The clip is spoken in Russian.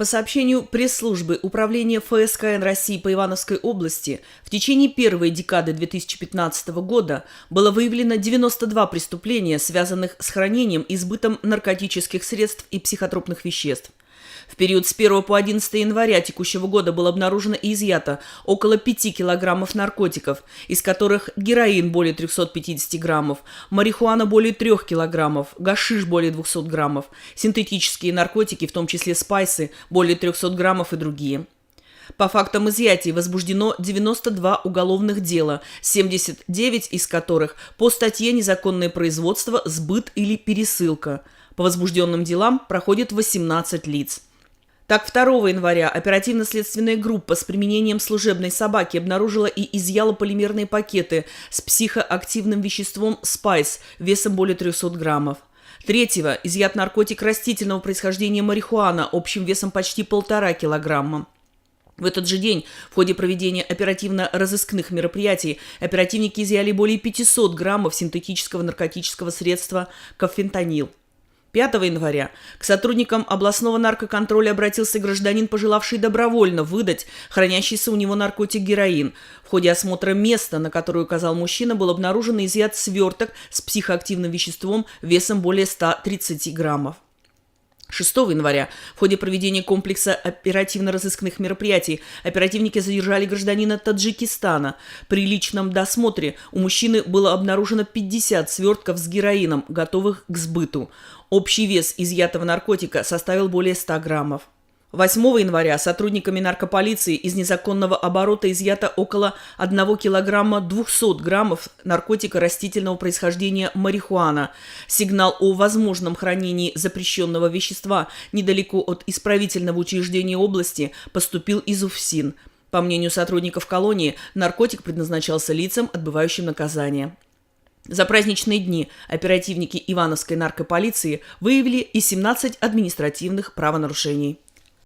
По сообщению пресс-службы Управления ФСКН России по Ивановской области, в течение первой декады 2015 года было выявлено 92 преступления, связанных с хранением и сбытом наркотических средств и психотропных веществ. В период с 1 по 11 января текущего года было обнаружено и изъято около 5 килограммов наркотиков, из которых героин более 350 граммов, марихуана более 3 килограммов, гашиш более 200 граммов, синтетические наркотики, в том числе спайсы, более 300 граммов и другие. По фактам изъятий возбуждено 92 уголовных дела, 79 из которых по статье «Незаконное производство, сбыт или пересылка». По возбужденным делам проходит 18 лиц. Так, 2 января оперативно-следственная группа с применением служебной собаки обнаружила и изъяла полимерные пакеты с психоактивным веществом «Спайс» весом более 300 граммов. Третьего изъят наркотик растительного происхождения марихуана общим весом почти полтора килограмма. В этот же день в ходе проведения оперативно-розыскных мероприятий оперативники изъяли более 500 граммов синтетического наркотического средства кофентанил – 5 января к сотрудникам областного наркоконтроля обратился гражданин, пожелавший добровольно выдать хранящийся у него наркотик героин. В ходе осмотра места, на которое указал мужчина, был обнаружен изъят сверток с психоактивным веществом весом более 130 граммов. 6 января в ходе проведения комплекса оперативно-розыскных мероприятий оперативники задержали гражданина Таджикистана. При личном досмотре у мужчины было обнаружено 50 свертков с героином, готовых к сбыту. Общий вес изъятого наркотика составил более 100 граммов. 8 января сотрудниками наркополиции из незаконного оборота изъято около 1 килограмма 200 граммов наркотика растительного происхождения марихуана. Сигнал о возможном хранении запрещенного вещества недалеко от исправительного учреждения области поступил из УФСИН. По мнению сотрудников колонии, наркотик предназначался лицам, отбывающим наказание. За праздничные дни оперативники Ивановской наркополиции выявили и 17 административных правонарушений.